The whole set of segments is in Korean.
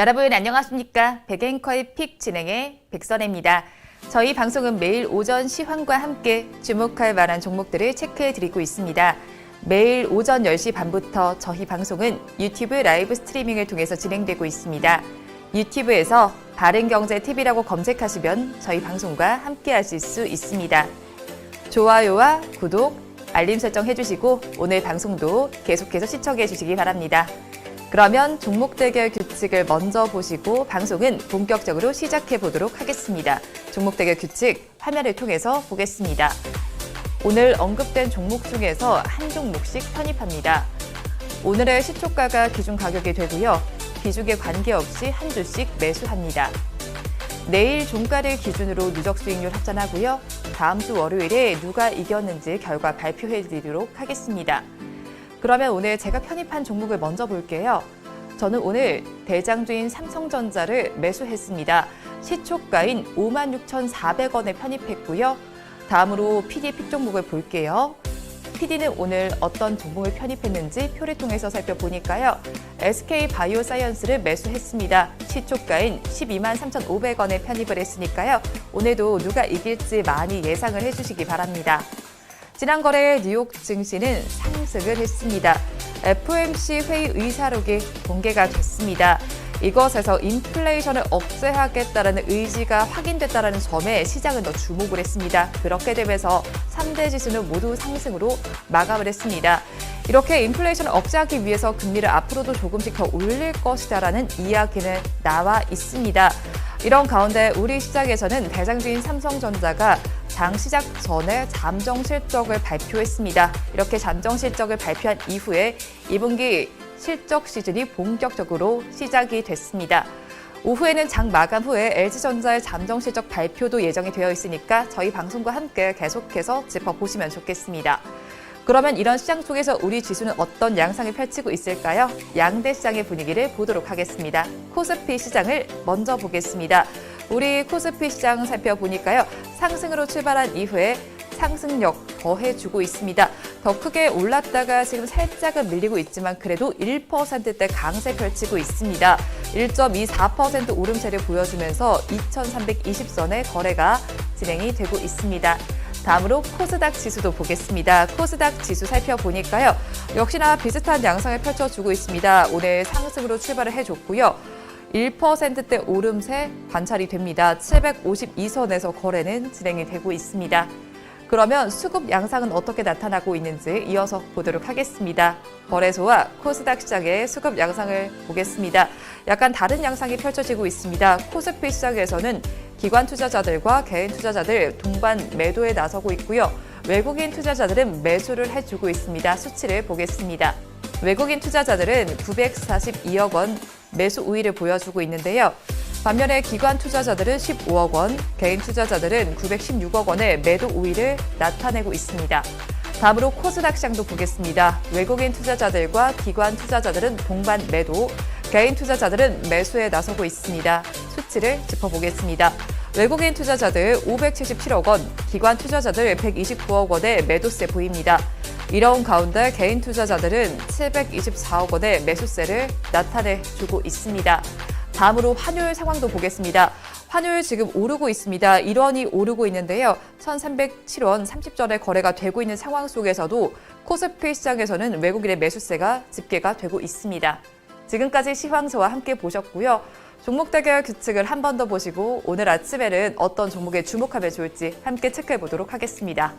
여러분 안녕하십니까? 백앵커의 픽 진행의 백선혜입니다. 저희 방송은 매일 오전 시황과 함께 주목할 만한 종목들을 체크해 드리고 있습니다. 매일 오전 10시 반부터 저희 방송은 유튜브 라이브 스트리밍을 통해서 진행되고 있습니다. 유튜브에서 바른경제TV라고 검색하시면 저희 방송과 함께 하실 수 있습니다. 좋아요와 구독, 알림 설정 해주시고 오늘 방송도 계속해서 시청해 주시기 바랍니다. 그러면 종목 대결 규칙을 먼저 보시고 방송은 본격적으로 시작해 보도록 하겠습니다. 종목 대결 규칙 화면을 통해서 보겠습니다. 오늘 언급된 종목 중에서 한 종목씩 편입합니다. 오늘의 시초가가 기준 가격이 되고요. 비중에 관계없이 한 주씩 매수합니다. 내일 종가를 기준으로 누적 수익률 합산하고요. 다음 주 월요일에 누가 이겼는지 결과 발표해 드리도록 하겠습니다. 그러면 오늘 제가 편입한 종목을 먼저 볼게요. 저는 오늘 대장주인 삼성전자를 매수했습니다. 시초가인 56,400원에 편입했고요. 다음으로 PD 픽 종목을 볼게요. PD는 오늘 어떤 종목을 편입했는지 표를 통해서 살펴보니까요. SK 바이오사이언스를 매수했습니다. 시초가인 12만 3,500원에 편입을 했으니까요. 오늘도 누가 이길지 많이 예상을 해주시기 바랍니다. 지난 거래 뉴욕 증시는 상승을 했습니다. FOMC 회의 의사록이 공개가 됐습니다. 이것에서 인플레이션을 억제하겠다라는 의지가 확인됐다라는 점에 시장은 더 주목을 했습니다. 그렇게 되면서 3대 지수는 모두 상승으로 마감을 했습니다. 이렇게 인플레이션을 억제하기 위해서 금리를 앞으로도 조금씩 더 올릴 것이다라는 이야기는 나와 있습니다. 이런 가운데 우리 시장에서는 대장주인 삼성전자가 장 시작 전에 잠정 실적을 발표했습니다. 이렇게 잠정 실적을 발표한 이후에 2분기 실적 시즌이 본격적으로 시작이 됐습니다. 오후에는 장 마감 후에 LG전자의 잠정 실적 발표도 예정이 되어 있으니까 저희 방송과 함께 계속해서 짚어보시면 좋겠습니다. 그러면 이런 시장 속에서 우리 지수는 어떤 양상을 펼치고 있을까요? 양대 시장의 분위기를 보도록 하겠습니다. 코스피 시장을 먼저 보겠습니다. 우리 코스피 시장 살펴보니까요. 상승으로 출발한 이후에 상승력 더해주고 있습니다. 더 크게 올랐다가 지금 살짝은 밀리고 있지만 그래도 1%대 강세 펼치고 있습니다. 1.24% 오름세를 보여주면서 2,320선의 거래가 진행이 되고 있습니다. 다음으로 코스닥 지수도 보겠습니다. 코스닥 지수 살펴보니까요. 역시나 비슷한 양상을 펼쳐주고 있습니다. 오늘 상승으로 출발을 해줬고요. 1%대 오름세 관찰이 됩니다. 752선에서 거래는 진행이 되고 있습니다. 그러면 수급 양상은 어떻게 나타나고 있는지 이어서 보도록 하겠습니다. 거래소와 코스닥 시장의 수급 양상을 보겠습니다. 약간 다른 양상이 펼쳐지고 있습니다. 코스피 시장에서는 기관 투자자들과 개인 투자자들 동반 매도에 나서고 있고요. 외국인 투자자들은 매수를 해주고 있습니다. 수치를 보겠습니다. 외국인 투자자들은 942억 원 매수 우위를 보여주고 있는데요. 반면에 기관 투자자들은 15억 원, 개인 투자자들은 916억 원의 매도 우위를 나타내고 있습니다. 다음으로 코스닥 시장도 보겠습니다. 외국인 투자자들과 기관 투자자들은 동반 매도, 개인 투자자들은 매수에 나서고 있습니다. 수치를 짚어보겠습니다. 외국인 투자자들 577억 원, 기관 투자자들 129억 원의 매도세 보입니다. 이런 가운데 개인 투자자들은 724억 원의 매수세를 나타내주고 있습니다. 다음으로 환율 상황도 보겠습니다. 환율 지금 오르고 있습니다. 1원이 오르고 있는데요. 1,307원 30전에 거래가 되고 있는 상황 속에서도 코스피 시장에서는 외국인의 매수세가 집계가 되고 있습니다. 지금까지 시황서와 함께 보셨고요. 종목 대결 규칙을 한 번 더 보시고 오늘 아침에는 어떤 종목에 주목하면 좋을지 함께 체크해 보도록 하겠습니다.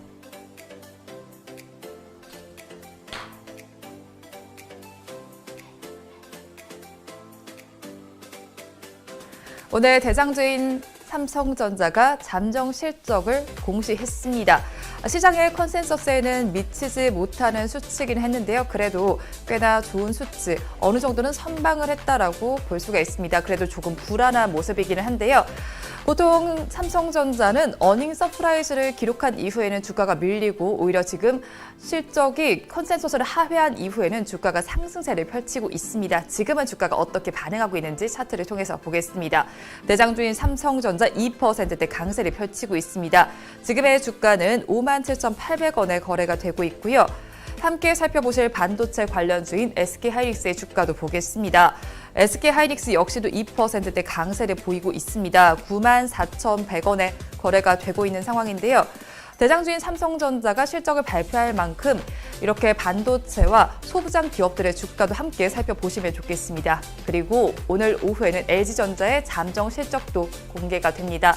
오늘 대장주인 삼성전자가 잠정 실적을 공시했습니다. 시장의 컨센서스에는 미치지 못하는 수치긴 했는데요. 그래도 꽤나 좋은 수치, 어느 정도는 선방을 했다라고 볼 수가 있습니다. 그래도 조금 불안한 모습이기는 한데요. 보통 삼성전자는 어닝 서프라이즈를 기록한 이후에는 주가가 밀리고 오히려 지금 실적이 컨센서스를 하회한 이후에는 주가가 상승세를 펼치고 있습니다. 지금은 주가가 어떻게 반응하고 있는지 차트를 통해서 보겠습니다. 대장주인 삼성전자 2%대 강세를 펼치고 있습니다. 지금의 주가는 57,800원에 거래가 되고 있고요. 함께 살펴보실 반도체 관련주인 SK 하이닉스의 주가도 보겠습니다. SK 하이닉스 역시도 2%대 강세를 보이고 있습니다. 94,100원에 거래가 되고 있는 상황인데요. 대장주인 삼성전자가 실적을 발표할 만큼 이렇게 반도체와 소부장 기업들의 주가도 함께 살펴보시면 좋겠습니다. 그리고 오늘 오후에는 LG전자의 잠정 실적도 공개가 됩니다.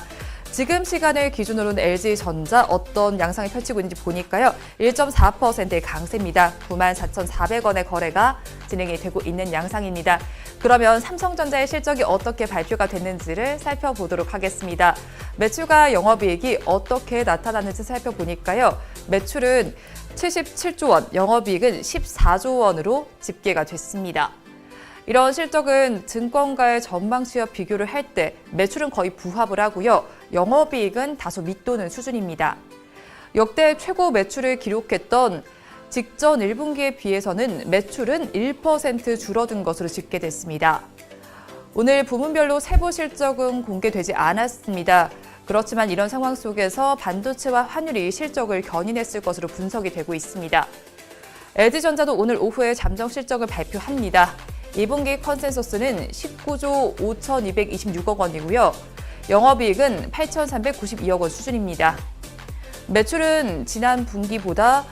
지금 시간을 기준으로는 LG전자 어떤 양상이 펼치고 있는지 보니까요. 1.4%의 강세입니다. 94,400원의 거래가 진행이 되고 있는 양상입니다. 그러면 삼성전자의 실적이 어떻게 발표가 됐는지를 살펴보도록 하겠습니다. 매출과 영업이익이 어떻게 나타났는지 살펴보니까요. 매출은 77조 원, 영업이익은 14조 원으로 집계가 됐습니다. 이런 실적은 증권가의 전망치와 비교를 할 때 매출은 거의 부합을 하고요. 영업이익은 다소 밑도는 수준입니다. 역대 최고 매출을 기록했던 직전 1분기에 비해서는 매출은 1% 줄어든 것으로 집계됐습니다. 오늘 부문별로 세부 실적은 공개되지 않았습니다. 그렇지만 이런 상황 속에서 반도체와 환율이 실적을 견인했을 것으로 분석이 되고 있습니다. LG전자도 오늘 오후에 잠정 실적을 발표합니다. 2분기 컨센서스는 19조 5,226억 원이고요. 영업이익은 8,392억 원 수준입니다. 매출은 지난 분기보다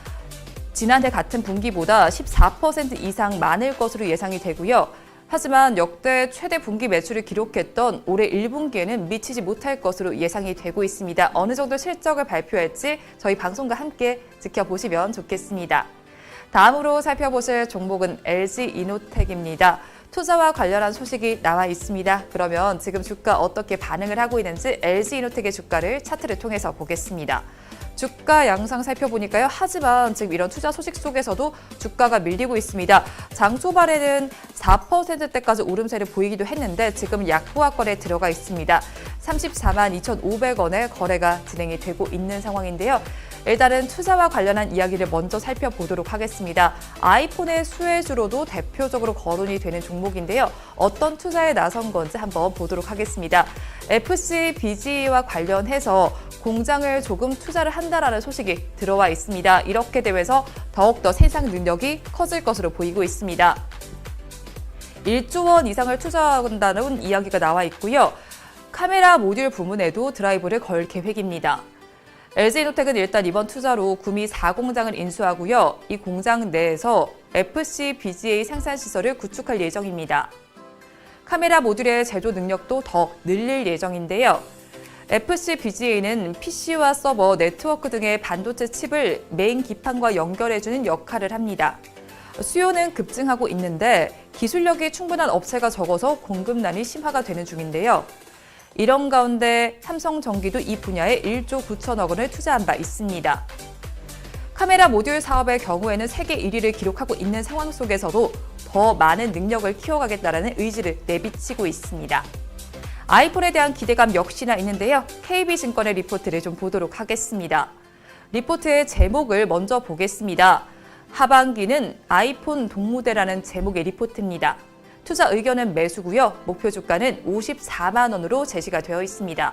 지난해 같은 분기보다 14% 이상 많을 것으로 예상이 되고요. 하지만 역대 최대 분기 매출을 기록했던 올해 1분기에는 미치지 못할 것으로 예상이 되고 있습니다. 어느 정도 실적을 발표할지 저희 방송과 함께 지켜보시면 좋겠습니다. 다음으로 살펴보실 종목은 LG 이노텍입니다. 투자와 관련한 소식이 나와 있습니다. 그러면 지금 주가 어떻게 반응을 하고 있는지 LG 이노텍의 주가를 차트를 통해서 보겠습니다. 주가 양상 살펴보니까요. 하지만 지금 이런 투자 소식 속에서도 주가가 밀리고 있습니다. 장 초반에는 4%대까지 오름세를 보이기도 했는데 지금 약보합 거래에 들어가 있습니다. 34만 2,500원에 거래가 진행이 되고 있는 상황인데요. 일단은 투자와 관련한 이야기를 먼저 살펴보도록 하겠습니다. 아이폰의 수혜주로도 대표적으로 거론이 되는 종목인데요. 어떤 투자에 나선 건지 한번 보도록 하겠습니다. FC BG와 관련해서 공장을 조금 투자를 한다라는 소식이 들어와 있습니다. 이렇게 되면서 더욱더 세상 능력이 커질 것으로 보이고 있습니다. 1조 원 이상을 투자한다는 이야기가 나와 있고요. 카메라 모듈 부문에도 드라이브를 걸 계획입니다. LG노텍은 일단 이번 투자로 구미 4공장을 인수하고요. 이 공장 내에서 FC BGA 생산 시설을 구축할 예정입니다. 카메라 모듈의 제조 능력도 더 늘릴 예정인데요. FC BGA는 PC와 서버, 네트워크 등의 반도체 칩을 메인 기판과 연결해주는 역할을 합니다. 수요는 급증하고 있는데 기술력이 충분한 업체가 적어서 공급난이 심화가 되는 중인데요. 이런 가운데 삼성전기도 이 분야에 1조 9천억 원을 투자한 바 있습니다. 카메라 모듈 사업의 경우에는 세계 1위를 기록하고 있는 상황 속에서도 더 많은 능력을 키워가겠다는 의지를 내비치고 있습니다. 아이폰에 대한 기대감 역시나 있는데요. KB증권의 리포트를 좀 보도록 하겠습니다. 리포트의 제목을 먼저 보겠습니다. 하반기는 아이폰 동무대라는 제목의 리포트입니다. 투자 의견은 매수고요. 목표 주가는 54만 원으로 제시가 되어 있습니다.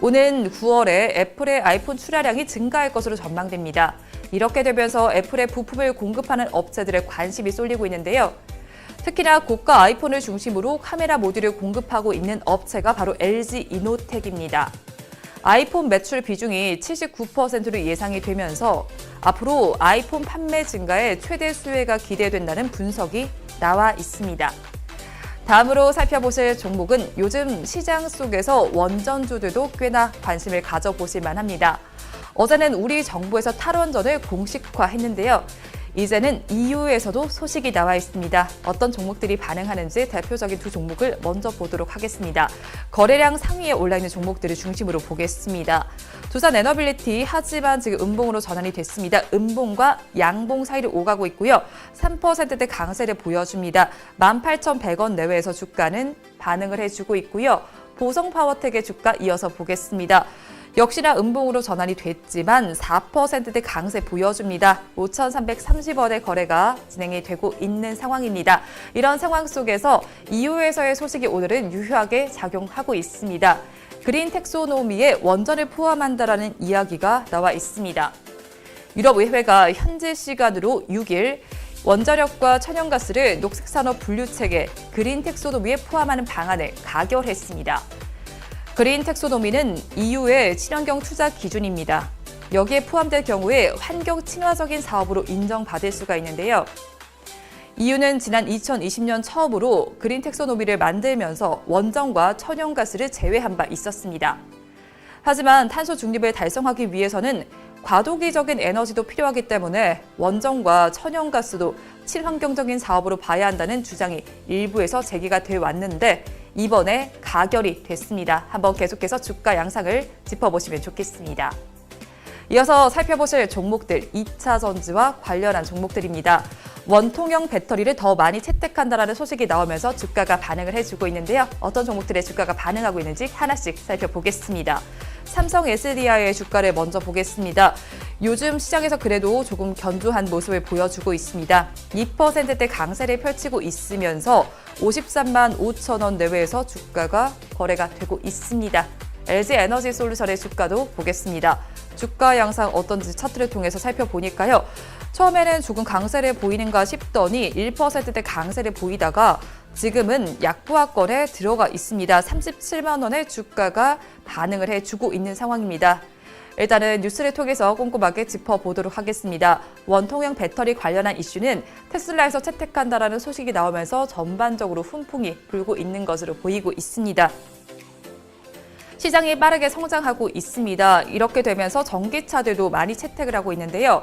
오는 9월에 애플의 아이폰 출하량이 증가할 것으로 전망됩니다. 이렇게 되면서 애플의 부품을 공급하는 업체들의 관심이 쏠리고 있는데요. 특히나 고가 아이폰을 중심으로 카메라 모듈을 공급하고 있는 업체가 바로 LG 이노텍입니다. 아이폰 매출 비중이 79%로 예상이 되면서 앞으로 아이폰 판매 증가에 최대 수혜가 기대된다는 분석이 나와 있습니다. 다음으로 살펴보실 종목은 요즘 시장 속에서 원전주들도 꽤나 관심을 가져보실 만합니다. 어제는 우리 정부에서 탈원전을 공식화했는데요. 이제는 EU에서도 소식이 나와 있습니다. 어떤 종목들이 반응하는지 대표적인 두 종목을 먼저 보도록 하겠습니다. 거래량 상위에 올라 있는 종목들을 중심으로 보겠습니다. 두산 에너빌리티 하지만 지금 음봉으로 전환이 됐습니다. 음봉과 양봉 사이를 오가고 있고요. 3%대 강세를 보여줍니다. 18,100원 내외에서 주가는 반응을 해주고 있고요. 보성 파워텍의 주가 이어서 보겠습니다. 역시나 음봉으로 전환이 됐지만 4%대 강세 보여줍니다. 5,330원의 거래가 진행이 되고 있는 상황입니다. 이런 상황 속에서 EU에서의 소식이 오늘은 유효하게 작용하고 있습니다. 그린 텍소노미에 원전을 포함한다라는 이야기가 나와 있습니다. 유럽의회가 현재 시간으로 6일 원자력과 천연가스를 녹색산업 분류체계 그린 텍소노미에 포함하는 방안을 가결했습니다. 그린 텍소노미는 EU의 친환경 투자 기준입니다. 여기에 포함될 경우에 환경 친화적인 사업으로 인정받을 수가 있는데요. EU는 지난 2020년 처음으로 그린 텍소노미를 만들면서 원전과 천연가스를 제외한 바 있었습니다. 하지만 탄소 중립을 달성하기 위해서는 과도기적인 에너지도 필요하기 때문에 원전과 천연가스도 친환경적인 사업으로 봐야 한다는 주장이 일부에서 제기가 돼 왔는데 이번에 가결이 됐습니다. 한번 계속해서 주가 양상을 짚어보시면 좋겠습니다. 이어서 살펴보실 종목들 2차 전지와 관련한 종목들입니다. 원통형 배터리를 더 많이 채택한다라는 소식이 나오면서 주가가 반응을 해주고 있는데요. 어떤 종목들의 주가가 반응하고 있는지 하나씩 살펴보겠습니다. 삼성 SDI의 주가를 먼저 보겠습니다. 요즘 시장에서 그래도 조금 견조한 모습을 보여주고 있습니다. 2%대 강세를 펼치고 있으면서 53만 5천 원 내외에서 주가가 거래가 되고 있습니다. LG 에너지 솔루션의 주가도 보겠습니다. 주가 양상 어떤지 차트를 통해서 살펴보니까요. 처음에는 조금 강세를 보이는가 싶더니 1%대 강세를 보이다가 지금은 약보합권에 들어가 있습니다. 37만 원의 주가가 반응을 해주고 있는 상황입니다. 일단은 뉴스를 통해서 꼼꼼하게 짚어보도록 하겠습니다. 원통형 배터리 관련한 이슈는 테슬라에서 채택한다라는 소식이 나오면서 전반적으로 훈풍이 불고 있는 것으로 보이고 있습니다. 시장이 빠르게 성장하고 있습니다. 이렇게 되면서 전기차들도 많이 채택을 하고 있는데요.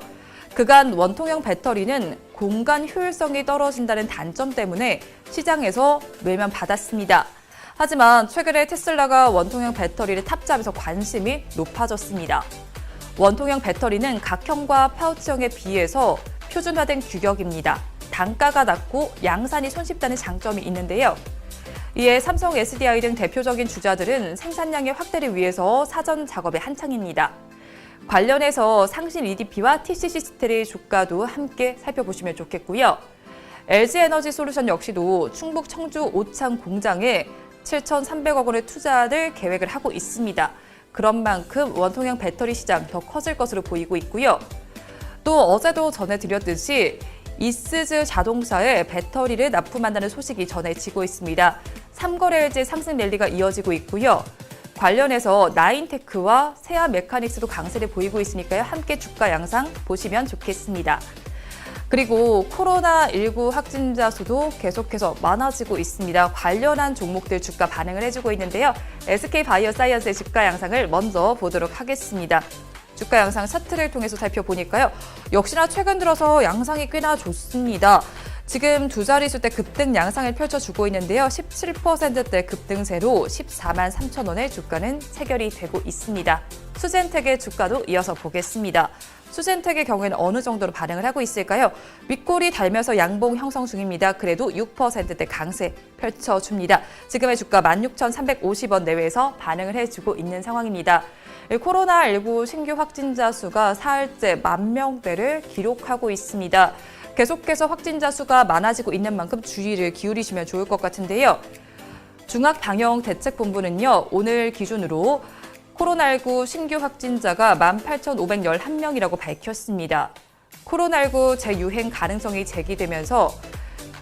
그간 원통형 배터리는 공간 효율성이 떨어진다는 단점 때문에 시장에서 매만 받았습니다. 하지만 최근에 테슬라가 원통형 배터리를 탑재하면서 관심이 높아졌습니다. 원통형 배터리는 각형과 파우치형에 비해서 표준화된 규격입니다. 단가가 낮고 양산이 손쉽다는 장점이 있는데요. 이에 삼성 SDI 등 대표적인 주자들은 생산량의 확대를 위해서 사전 작업에 한창입니다. 관련해서 상신 EDP와 TCC 스텔의 주가도 함께 살펴보시면 좋겠고요. LG 에너지 솔루션 역시도 충북 청주 오창 공장에 7,300억 원의 투자를 계획을 하고 있습니다. 그런 만큼 원통형 배터리 시장 더 커질 것으로 보이고 있고요. 또 어제도 전해드렸듯이 이스즈 자동차에 배터리를 납품한다는 소식이 전해지고 있습니다. 3거래일째 상승 랠리가 이어지고 있고요. 관련해서 나인테크와 세아 메카닉스도 강세를 보이고 있으니까요. 함께 주가 양상 보시면 좋겠습니다. 그리고 코로나19 확진자 수도 계속해서 많아지고 있습니다. 관련한 종목들 주가 반응을 해주고 있는데요. SK 바이오 사이언스의 주가 양상을 먼저 보도록 하겠습니다. 주가 양상 차트를 통해서 살펴보니까요. 역시나 최근 들어서 양상이 꽤나 좋습니다. 지금 두 자릿수 대 급등 양상을 펼쳐주고 있는데요. 17%대 급등세로 14만 3천 원의 주가는 체결이 되고 있습니다. 수젠텍의 주가도 이어서 보겠습니다. 수젠텍의 경우에는 어느 정도로 반응을 하고 있을까요? 윗골이 달면서 양봉 형성 중입니다. 그래도 6%대 강세 펼쳐줍니다. 지금의 주가 16,350원 내외에서 반응을 해주고 있는 상황입니다. 코로나19 신규 확진자 수가 사흘째 만 명대를 기록하고 있습니다. 계속해서 확진자 수가 많아지고 있는 만큼 주의를 기울이시면 좋을 것 같은데요. 중앙방역대책본부는요, 오늘 기준으로 코로나19 신규 확진자가 18,511명이라고 밝혔습니다. 코로나19 재유행 가능성이 제기되면서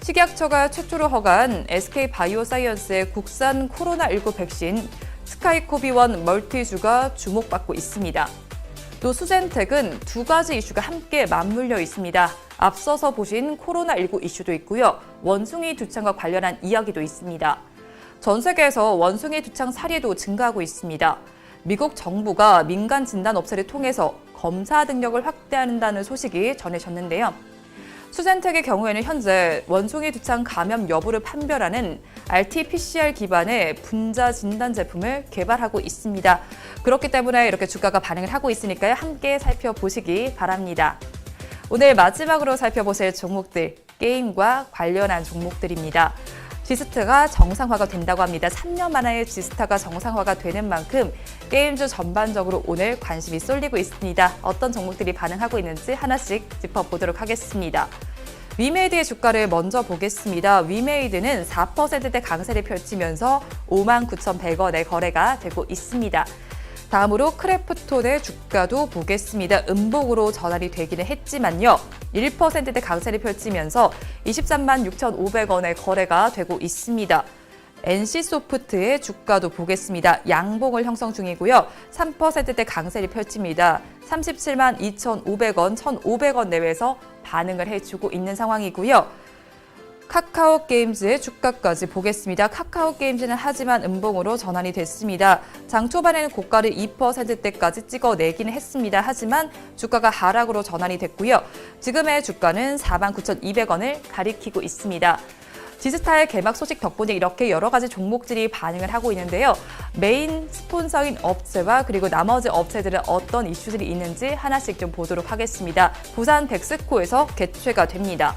식약처가 최초로 허가한 SK 바이오사이언스의 국산 코로나19 백신 스카이코비원 멀티주가 주목받고 있습니다. 또 수젠텍은 두 가지 이슈가 함께 맞물려 있습니다. 앞서서 보신 코로나19 이슈도 있고요. 원숭이 두창과 관련한 이야기도 있습니다. 전 세계에서 원숭이 두창 사례도 증가하고 있습니다. 미국 정부가 민간 진단 업체를 통해서 검사 능력을 확대한다는 소식이 전해졌는데요. 수젠텍의 경우에는 현재 원숭이 두창 감염 여부를 판별하는 RT-PCR 기반의 분자 진단 제품을 개발하고 있습니다. 그렇기 때문에 이렇게 주가가 반응을 하고 있으니까요. 함께 살펴보시기 바랍니다. 오늘 마지막으로 살펴보실 종목들, 게임과 관련한 종목들입니다. 지스타가 정상화가 된다고 합니다. 3년 만에 지스타가 정상화가 되는 만큼 게임주 전반적으로 오늘 관심이 쏠리고 있습니다. 어떤 종목들이 반응하고 있는지 하나씩 짚어보도록 하겠습니다. 위메이드의 주가를 먼저 보겠습니다. 위메이드는 4%대 강세를 펼치면서 59,100원의 거래가 되고 있습니다. 다음으로 크래프톤의 주가도 보겠습니다. 음봉으로 전환이 되기는 했지만요. 1%대 강세를 펼치면서 23만 6,500원의 거래가 되고 있습니다. NC소프트의 주가도 보겠습니다. 양봉을 형성 중이고요. 3%대 강세를 펼칩니다. 37만 2,500원, 1,500원 내외에서 반응을 해주고 있는 상황이고요. 카카오 게임즈의 주가까지 보겠습니다. 카카오 게임즈는 하지만 음봉으로 전환이 됐습니다. 장 초반에는 고가를 2%대까지 찍어내기는 했습니다. 하지만 주가가 하락으로 전환이 됐고요. 지금의 주가는 49,200원을 가리키고 있습니다. 지스타의 개막 소식 덕분에 이렇게 여러 가지 종목들이 반응을 하고 있는데요. 메인 스폰서인 업체와 그리고 나머지 업체들은 어떤 이슈들이 있는지 하나씩 좀 보도록 하겠습니다. 부산 백스코에서 개최가 됩니다.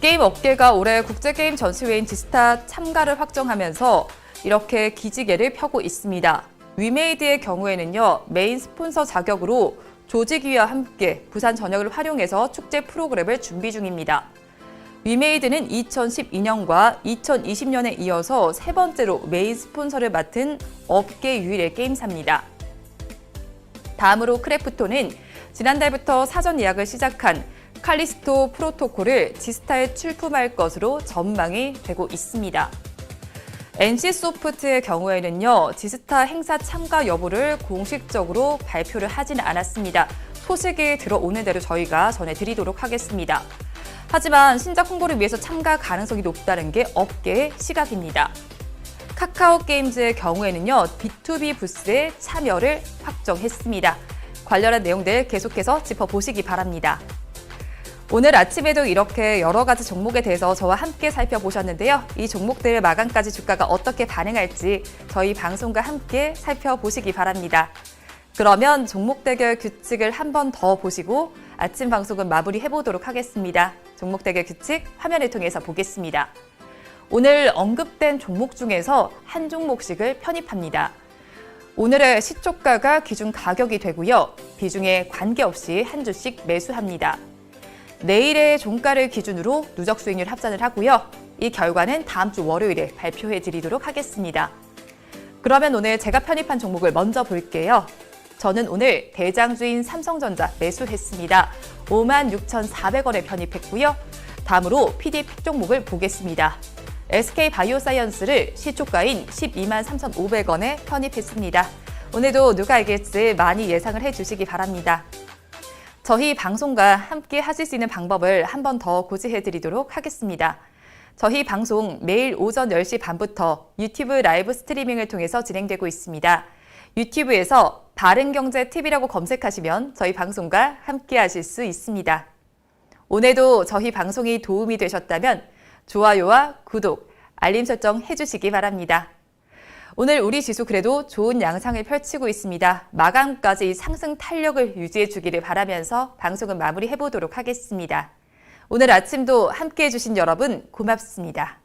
게임 업계가 올해 국제게임 전시회인 지스타 참가를 확정하면서 이렇게 기지개를 펴고 있습니다. 위메이드의 경우에는요, 메인 스폰서 자격으로 조직위와 함께 부산 전역을 활용해서 축제 프로그램을 준비 중입니다. 위메이드는 2012년과 2020년에 이어서 세 번째로 메인 스폰서를 맡은 업계 유일의 게임사입니다. 다음으로 크래프톤은 지난달부터 사전 예약을 시작한 칼리스토 프로토콜을 지스타에 출품할 것으로 전망이 되고 있습니다. NC소프트의 경우에는요, 지스타 행사 참가 여부를 공식적으로 발표를 하지는 않았습니다. 소식이 들어오는 대로 저희가 전해드리도록 하겠습니다. 하지만 신작 홍보를 위해서 참가 가능성이 높다는 게 업계의 시각입니다. 카카오 게임즈의 경우에는요, B2B 부스에 참여를 확정했습니다. 관련한 내용들 계속해서 짚어보시기 바랍니다. 오늘 아침에도 이렇게 여러 가지 종목에 대해서 저와 함께 살펴보셨는데요. 이 종목들 마감까지 주가가 어떻게 반응할지 저희 방송과 함께 살펴보시기 바랍니다. 그러면 종목 대결 규칙을 한 번 더 보시고 아침 방송은 마무리해 보도록 하겠습니다. 종목 대결 규칙 화면을 통해서 보겠습니다. 오늘 언급된 종목 중에서 한 종목씩을 편입합니다. 오늘의 시초가가 기준 가격이 되고요. 비중에 관계없이 한 주씩 매수합니다. 내일의 종가를 기준으로 누적 수익률 합산을 하고요. 이 결과는 다음 주 월요일에 발표해 드리도록 하겠습니다. 그러면 오늘 제가 편입한 종목을 먼저 볼게요. 저는 오늘 대장주인 삼성전자 매수했습니다. 56,400원에 편입했고요. 다음으로 PD 픽 종목을 보겠습니다. SK 바이오사이언스를 시초가인 12만 3,500원에 편입했습니다. 오늘도 누가 이길지 많이 예상을 해주시기 바랍니다. 저희 방송과 함께 하실 수 있는 방법을 한 번 더 고지해 드리도록 하겠습니다. 저희 방송 매일 오전 10시 반부터 유튜브 라이브 스트리밍을 통해서 진행되고 있습니다. 유튜브에서 바른경제TV라고 검색하시면 저희 방송과 함께 하실 수 있습니다. 오늘도 저희 방송이 도움이 되셨다면 좋아요와 구독, 알림 설정 해주시기 바랍니다. 오늘 우리 지수 그래도 좋은 양상을 펼치고 있습니다. 마감까지 상승 탄력을 유지해 주기를 바라면서 방송은 마무리해 보도록 하겠습니다. 오늘 아침도 함께 해주신 여러분 고맙습니다.